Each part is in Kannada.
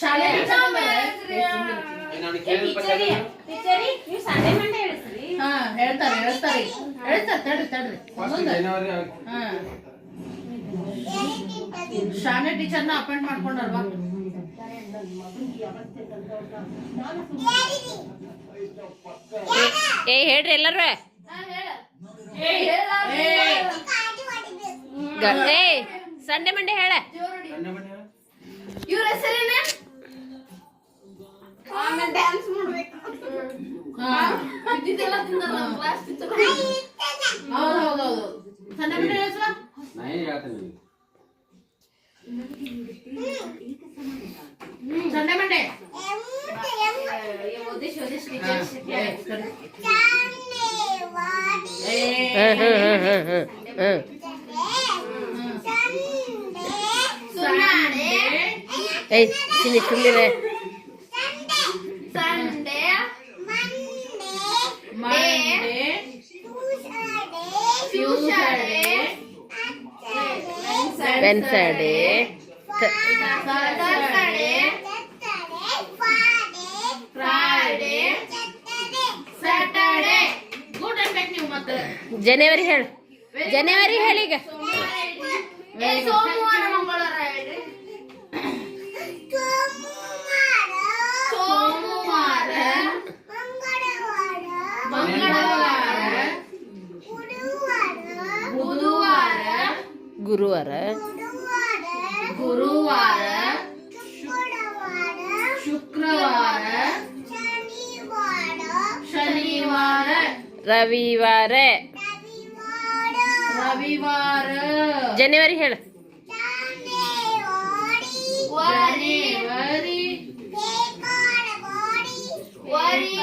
ಶಾಲೆ ಹಾ ಹೇಳ್ತಾರೆ ಹೇಳ್ತಾರೆ. ಹೇಳ್ತಾರೆ ತಡ್ರಿ ತಡ್ರಿ. ಜನವರಿ ಹಾ. ಶಾಲೆ ಟೀಚರ್ನ ಅಪಾಯಿಂಟ್ ಮಾಡ್ಕೊಂಡಲ್ವಾ? ಏ ಹೇಳ್ರಿ ಎಲ್ಲರೂ ಗ- ಏ ಸಂಡೆ ಮಂಡೆ ಹೇಳ. ಇವ್ರ ಹೆಸರೇನ? ಆಮೇಲೆ ಡ್ಯಾನ್ಸ್ ಮಾಡ್ಬೇಕು ಹಾ ಇದ್ದಿದ್ದೆಲ್ಲ ತಿಂದಾರ ನಮ್ಮ ಕ್ಲಾಸ್ ಟೀಚರ್ ಹೌದು ಹೌದು ಹೌದು ಸಂಡೆ ಮಂಡೆ ಹೆಸರು ನಾ ಏನ್ ಹೇಳ್ತೇನೆ ನಿಮಗೆ ಸಂಡೆ ಮಂಡೆ ಉದ್ದೇಶ ಉದ್ದೇಶ ಹಾ, ಏ, ಸರಿ. ಏ, ಹ್ಮ್ ಹ್ಮ್ ಹ್ಮ್ ಹ್ಮ್ ಹ್ಮ್ ಹ್ಮ್ ಸುನಾಡೆ ಏಯ್ ಚಿನ್ನಿ ಸುಮ್ಮನೆ Wednesday Saturday Friday Saturday good ಅನ್ಬೇಕು ನೀವು ಮತ್ತೆ ಜನವರಿ ಹೇಳು ಜನವರಿ ಹೇಳೀಗ ಏ ಸೋಮವಾರ ಮಂಗಳವಾರ ಹೇಳ್ರಿ ಸೋಮವಾರ ಮಂಗಳವಾರ ಬುಧವಾರ ಗುರುವಾರ ಗುರುವಾರ ಶುಕ್ರವಾರ ಶನಿವಾರ ರವಿವಾರ ರವಿವಾರ ಜನವರಿ ಹೇಳು ವರಿ ಜನವರಿ ವರಿ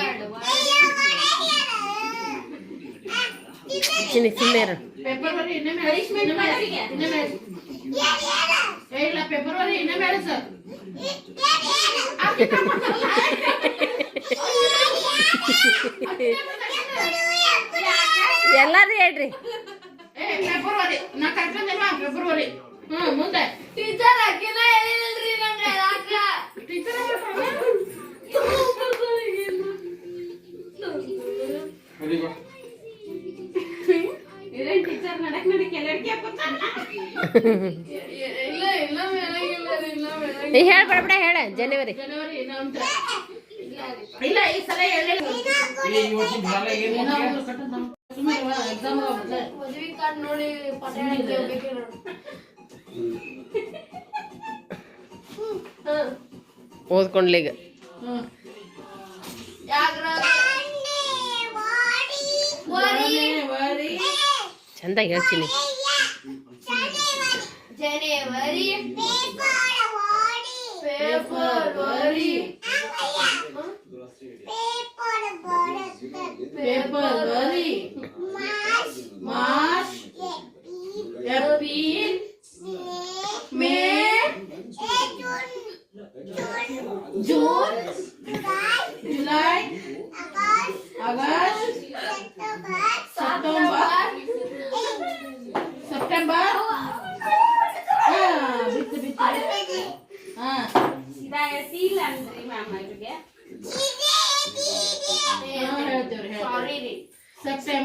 ಚಿನ್ನಿ ಸುಮ್ಮನೆ ಇರು ಫೆಬ್ರವರಿ ಇನ್ನೊಮ್ಮೆ ಹೇಳಿ, ಇನ್ನೊಮ್ಮೆ ಹೇಳಿ, ಇನ್ನೊಮ್ಮೆ ಹೇಳಿ. ಏ, ಇಲ್ಲ ಫೆಬ್ರವರಿ ಇನ್ನೊಮ್ಮೆ ಹೇಳಿ ಸರ್ ಎಲ್ಲಾರು ಹೇಳ್ರಿ. ಏ ಫೆಬ್ರವರಿ ನಾ ಫೆಬ್ರವರಿ ಹ್ಮ್ ಮುಂದೆ. ಟೀಚರ್ ಅಕ್ಕಿನ ಹೇಳಿಲ್ರಿ ನಂಗೆ ಟೀಚರ್ ಹುಡುಗ ಮೇಲಾಗಿಲ್ಲ. ಏ ಹೇಳ ಜನವರಿ. ಓದ್ಕೊಂಡ್ಲೀಗ ವರಿ ಚಂದ ಹೇಳ್ತೀನಿ January February February March April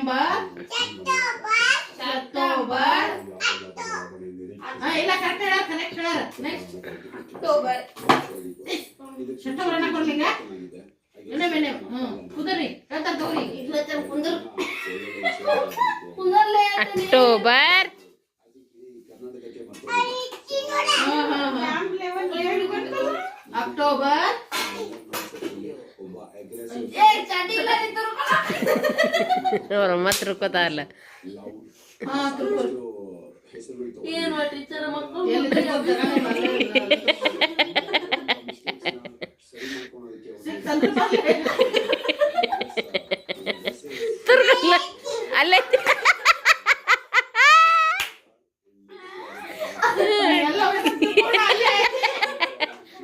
Mở. ಬರ್ಲೇ ಇಲ್ಲ. ತುರ್ಗಲ್ಲ ಅಲ್ಲೇ ಎಲ್ಲ ಹೋಗಿ ತಿಳ್ಕೊಂಡು ಅಲ್ಲೇ ಐತಿ.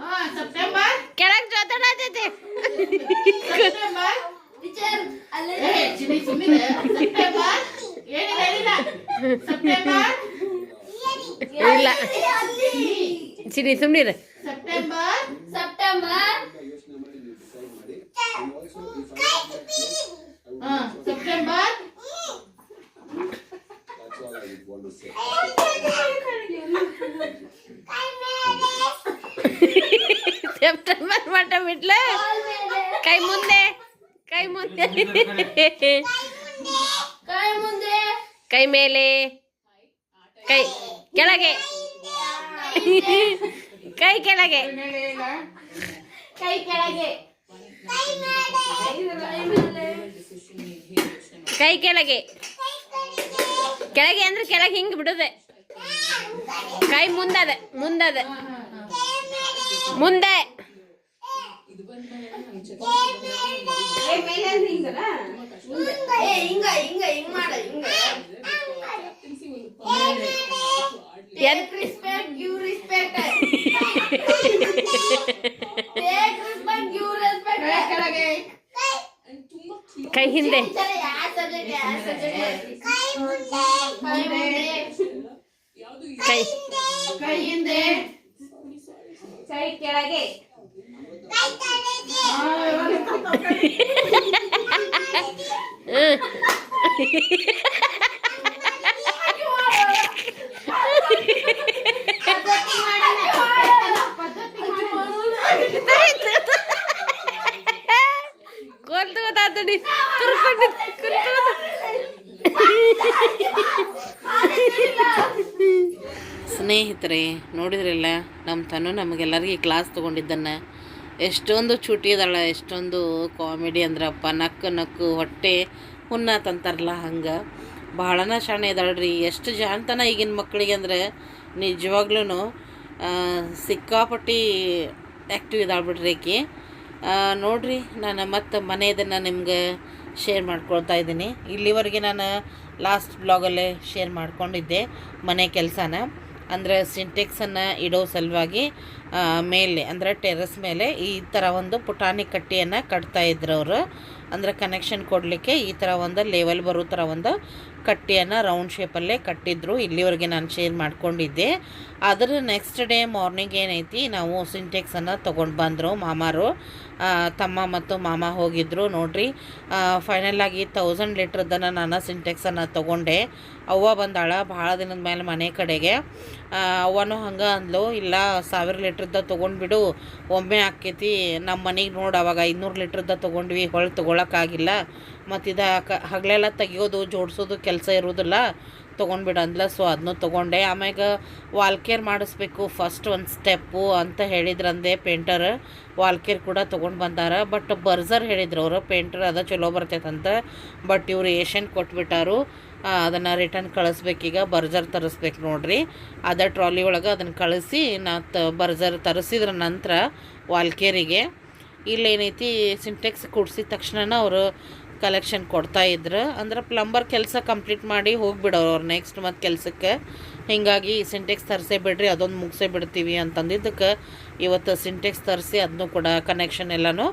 ಹಾ ಸೆಪ್ಟೆಂಬರ್ ಕೆಳಗ್ ಜೋತಾಡತೈತಿ ಸೆಪ್ಟೆಂಬರ್ ಟೀಚರ್ ಅಲ್ಲೇ ಏ ಚಿನಿ ಸುಮ್ಮಿದೆ ಸೆಪ್ಟೆಂಬರ್ ಏನಿಲ್ಲ ಏನಿಲ್ಲ ಸೆಪ್ಟೆಂಬರ್ ಇಲ್ಲ ಚಿನಿ ಸುಮ್ನಿರ. September September. ಸೆಪ್ಟೆಂಬರ್ ಹಾ ಸೆಪ್ಟೆಂಬರ್. ಸೆಪ್ಟೆಂಬರ್ ಮಟ್ಟ ಬಿಟ್ಲ? ಕೈ ಮುಂದೆ ಕೈ ಮುಂದೆ. ಕೈ ಮುಂದೆ. ಕೈ ಮೇಲೆ. ಕೈ ಕೆಳಗೆ. ಕೈ ಕೆಳಗೆ. ಕೈ ಕೆಳಗೆ. ಕೈ ಮೇಲೆ. ಕೈ ಕೆಳಗೆ. ಕೆಳಗೆ. ಅಂದ್ರೆ ಕೆಳಗೆ ಹಿಂಗೆ ಬಿಡುದೆ. ಕೈ ಮುಂದದ ಮುಂದದ. ಮುಂದೆ. Respect give respect take respect give respect ಕೈ ಕೆಳಗೆ ಕೈ ಹಿಂದೆ ಯಾವ ಸಬ್ಜೆಕ್ಟ್ ಯಾವ ಸಬ್ಜೆಕ್ಟ್ ಕೈ ಮುಂದೆ ಕೈ ಕೈ ಹಿಂದೆ ಕೈ ಕೆಳಗೆ ಹಾ, ಸ್ನೇಹಿತರೆ, ನೋಡಿದ್ರಲ್ಲ ನಮ್ಮ ತನು ನಮಗೆಲ್ಲರಿಗೆ ಕ್ಲಾಸ್ ತೊಗೊಂಡಿದ್ದನ್ನು. ಎಷ್ಟೊಂದು ಚೂಟಿ ಅದಾಳ, ಎಷ್ಟೊಂದು ಕಾಮಿಡಿ ಅಂದ್ರಪ್ಪ ನಕ್ಕು ನಕ್ಕು, ಹೊಟ್ಟೆ ಹುನ್ನಾತಂತಾರಲ್ಲ ಹಂಗೆ. ಭಾಳನ ಶಾಣೆ ಇದ್ದಾಳ್ರಿ ಎಷ್ಟು ಜಾಣ್ತನ ಈಗಿನ ಮಕ್ಕಳಿಗೆ ಅಂದ್ರೆ ನಿಜವಾಗ್ಲೂ ಸಿಕ್ಕಾಪಟ್ಟಿ ಆ್ಯಕ್ಟಿವ್ ನೋಡಿರಿ ಆ, ನೋಡ್ರಿ ನಾನು ಮತ್ತೆ ಮನೆಯದನ್ನು ನಿಮ್ಗೆ ಶೇರ್ ಮಾಡ್ಕೊಳ್ತಾ ಇದ್ದೀನಿ. ಇಲ್ಲಿವರೆಗೆ ನಾನು ಲಾಸ್ಟ್ ಬ್ಲಾಗಲ್ಲೇ ಶೇರ್ ಮಾಡ್ಕೊಂಡಿದ್ದೆ ಮನೆ ಕೆಲಸನ. ಅಂದರೆ ಸಿಂಟೆಕ್ಸನ್ನು ಇಡೋ ಸಲುವಾಗಿ ಮೇಲೆ, ಅಂದರೆ ಟೆರೆಸ್ ಮೇಲೆ ಈ ಥರ ಒಂದು ಪುಟಾಣಿ ಕಟ್ಟಿಯನ್ನು ಕಟ್ತಾ ಇದ್ರು ಅವರು. ಅಂದರೆ ಕನೆಕ್ಷನ್ ಕೊಡಲಿಕ್ಕೆ ಈ ಥರ ಒಂದು ಲೆವೆಲ್ ಬರೋ ಥರ ಒಂದು ಕಟ್ಟಿಯನ್ನು ರೌಂಡ್ ಶೇಪಲ್ಲೇ ಕಟ್ಟಿದ್ರು. ಇಲ್ಲಿವರೆಗೆ ನಾನು ಶೇರ್ ಮಾಡ್ಕೊಂಡಿದ್ದೆ. ಅದರ ನೆಕ್ಸ್ಟ್ ಡೇ ಮಾರ್ನಿಂಗ್ ಏನೈತಿ, ನಾವು ಸಿಂಟೆಕ್ಸನ್ನು ತೊಗೊಂಡು ಬಂದರು ಮಾಮಾರು. ತಮ್ಮ ಮತ್ತು ಮಾಮ ಹೋಗಿದ್ರು, ನೋಡ್ರಿ. ಫೈನಲ್ ಆಗಿ ತೌಸಂಡ್ ಲೀಟ್ರದ್ದನ್ನು ನಾನು ಸಿಂಟೆಕ್ಸನ್ನು ತೊಗೊಂಡೆ. ಅವ್ವ ಬಂದಾಳ ಭಾಳ ದಿನದ ಮೇಲೆ ಮನೆ ಕಡೆಗೆ. ಅವ್ವನೂ ಹಂಗೆ ಅಂದ್ಲು, ಇಲ್ಲ, ಸಾವಿರ ಲೀಟ್ರದ್ದು ತೊಗೊಂಡ್ಬಿಡು, ಒಮ್ಮೆ ಆಕೈತಿ ನಮ್ಮ ಮನೆಗೆ ನೋಡಿ, ಅವಾಗ ಐನೂರು ಲೀಟ್ರದ್ದು ತೊಗೊಂಡ್ವಿ, ಹೊಳೆ ತೊಗೊಳಕ್ಕಾಗಿಲ್ಲ ಮತ್ತು ಇದು ಹಗಲೆಲ್ಲ ತೆಗಿಯೋದು, ಜೋಡಿಸೋದು ಕೆಲಸ ಇರೋದಿಲ್ಲ. ತೊಗೊಂಡ್ಬಿಡು ಅಂದ್ಲ ಸೊ ಅದನ್ನೂ ತೊಗೊಂಡೆ. ಆಮ್ಯಾಗ ವಾಲ್ಕೇರ್ ಮಾಡಿಸ್ಬೇಕು. ಫಸ್ಟ್ ಒಂದು ಸ್ಟೆಪ್ಪು ಅಂತ ಹೇಳಿದ್ರಂದೆ ಪೇಂಟರ್ ವಾಲ್ಕೇರ್ ಕೂಡ ತೊಗೊಂಡು ಬಂದಾರ. ಬಟ್ ಬರ್ಜರ್ ಹೇಳಿದ್ರು ಅವರು. ಪೇಂಟರ್ ಅದ, ಚಲೋ ಬರ್ತೈತಂತ. ಬಟ್ ಇವರು ಏಷ್ಯನ್ ಕೊಟ್ಬಿಟ್ಟಾರು. ಅದನ್ನು ರಿಟರ್ನ್ ಕಳಿಸ್ಬೇಕೀಗ. ಬರ್ಜರ್ ತರಿಸ್ಬೇಕು ನೋಡ್ರಿ. ಅದ ಟ್ರಾಲಿ ಒಳಗೆ ಅದನ್ನು ಕಳಿಸಿ ನಾ ತ ಬರ್ಜರ್ ತರಿಸಿದ್ರ ನಂತರ ವಾಲ್ಕೇರಿಗೆ ಇಲ್ಲೇನೈತಿ ಸಿಂಟೆಕ್ಸ್ ಕುಡ್ಸಿದ ತಕ್ಷಣ ಅವರು ಕಲೆಕ್ಷನ್ ಕೊಡ್ತಾ ಇದ್ರು. ಅಂದ್ರೆ ಪ್ಲಂಬರ್ ಕೆಲಸ ಕಂಪ್ಲೀಟ್ ಮಾಡಿ ಹೋಗ್ಬಿಡೋರು ಅವ್ರು ನೆಕ್ಸ್ಟ್ ಮತ್ತು ಕೆಲಸಕ್ಕೆ. ಹೀಗಾಗಿ ಸಿಂಟೆಕ್ಸ್ ತರಿಸೇ ಬಿಡ್ರಿ, ಅದೊಂದು ಮುಗಿಸೇ ಬಿಡ್ತೀವಿ ಅಂತಂದಿದ್ದಕ್ಕೆ ಇವತ್ತು ಸಿಂಟೆಕ್ಸ್ ತರಿಸಿ ಅದನ್ನು ಕೂಡ ಕನೆಕ್ಷನ್ ಎಲ್ಲನೂ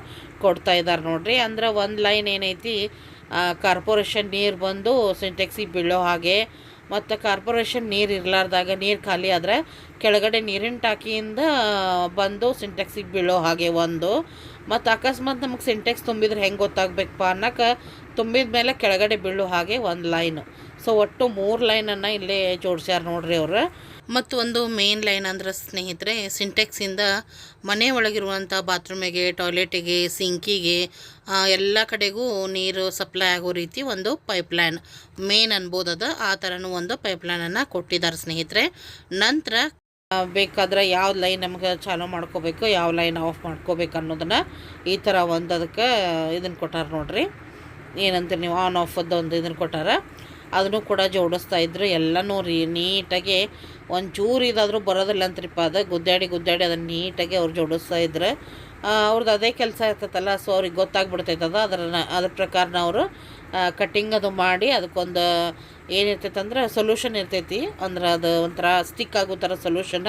ಕೊಡ್ತಾ ಇದ್ದಾರೆ ನೋಡ್ರಿ. ಅಂದ್ರೆ ಒಂದು ಲೈನ್ ಏನೈತಿ ಕಾರ್ಪೊರೇಷನ್ ನೀರು ಬಂದು ಸಿಂಟೆಕ್ಸಿಗೆ ಬೀಳೋ ಹಾಗೆ ಮತ್ತು ಕಾರ್ಪೊರೇಷನ್ ನೀರು ಇರಲಾರ್ದಾಗ ನೀರು ಖಾಲಿ ಆದರೆ ಕೆಳಗಡೆ ನೀರಿನ ಟಾಕಿಯಿಂದ ಬಂದು ಸಿಂಟೆಕ್ಸಿಗೆ ಬೀಳೋ ಹಾಗೆ ಒಂದು. ಮತ್ತು ಅಕಸ್ಮಾತ್ ನಮಗೆ ಸಿಂಟೆಕ್ಸ್ ತುಂಬಿದ್ರೆ ಹೆಂಗೆ ಗೊತ್ತಾಗಬೇಕಪ್ಪ ಅನ್ನೋಕೆ ತುಂಬಿದ ಮೇಲೆ ಕೆಳಗಡೆ ಬೀಳೋ ಹಾಗೆ ಒಂದು ಲೈನ್. ಸೊ ಒಟ್ಟು ಮೂರು ಲೈನನ್ನು ಇಲ್ಲೇ ಜೋಡಿಸ್ಯಾರ ನೋಡ್ರಿ ಅವರು. ಮತ್ತು ಒಂದು ಮೇನ್ ಲೈನ್ ಅಂದ್ರೆ ಸ್ನೇಹಿತರೆ ಸಿಂಟೆಕ್ಸಿಂದ ಮನೆ ಒಳಗಿರುವಂಥ ಬಾತ್ರೂಮಿಗೆ, ಟಾಯ್ಲೆಟಿಗೆ, ಸಿಂಕಿಗೆ ಎಲ್ಲ ಕಡೆಗೂ ನೀರು ಸಪ್ಲೈ ಆಗೋ ರೀತಿ ಒಂದು ಪೈಪ್ಲೈನ್. ಮೇನ್ ಅನ್ಬೋದದ ಆ ಥರನೂ ಒಂದು ಪೈಪ್ಲೈನನ್ನು ಕೊಟ್ಟಿದ್ದಾರೆ ಸ್ನೇಹಿತರೆ. ನಂತರ ಬೇಕಾದ್ರೆ ಯಾವ ಲೈನ್ ನಮಗೆ ಚಾಲೂ ಮಾಡ್ಕೋಬೇಕು, ಯಾವ ಲೈನ್ ಆಫ್ ಮಾಡ್ಕೋಬೇಕು ಅನ್ನೋದನ್ನು ಈ ಥರ ಒಂದು ಅದಕ್ಕೆ ಇದನ್ನು ಕೊಟ್ಟಾರ ನೋಡಿರಿ. ಏನಂತೀರಿ ನೀವು? ಆನ್ ಆಫ್ ಒಂದು ಇದನ್ನು ಕೊಟ್ಟಾರ. ಅದನ್ನು ಕೂಡ ಜೋಡಿಸ್ತಾ ಇದ್ರು ಎಲ್ಲನೂ ರೀ ನೀಟಾಗಿ ಒಂಚೂರು ಇದಾದರೂ ಬರೋದಿಲ್ಲ ಅಂತ್ರಿಪ್ಪ. ಅದು ಗುದ್ದಾಡಿ ಗುದ್ದಾಡಿ ಅದನ್ನು ನೀಟಾಗಿ ಅವ್ರು ಜೋಡಿಸ್ತಾ ಇದ್ರು ಅವ್ರದ್ದು ಅದೇ ಕೆಲಸ ಇರ್ತೈತಲ್ಲ, ಸೊ ಅವ್ರಿಗೆ ಗೊತ್ತಾಗ್ಬಿಡ್ತೈತದ ಅದರ ಅದ್ರ ಪ್ರಕಾರನ ಅವರು ಕಟ್ಟಿಂಗ್ ಅದು ಮಾಡಿ ಅದಕ್ಕೊಂದು ಏನಿರ್ತೈತಂದ್ರೆ ಸೊಲ್ಯೂಷನ್ ಇರ್ತೈತಿ. ಅಂದ್ರೆ ಅದು ಒಂಥರ ಸ್ಟಿಕ್ ಆಗೋ ಥರ ಸೊಲ್ಯೂಷನ್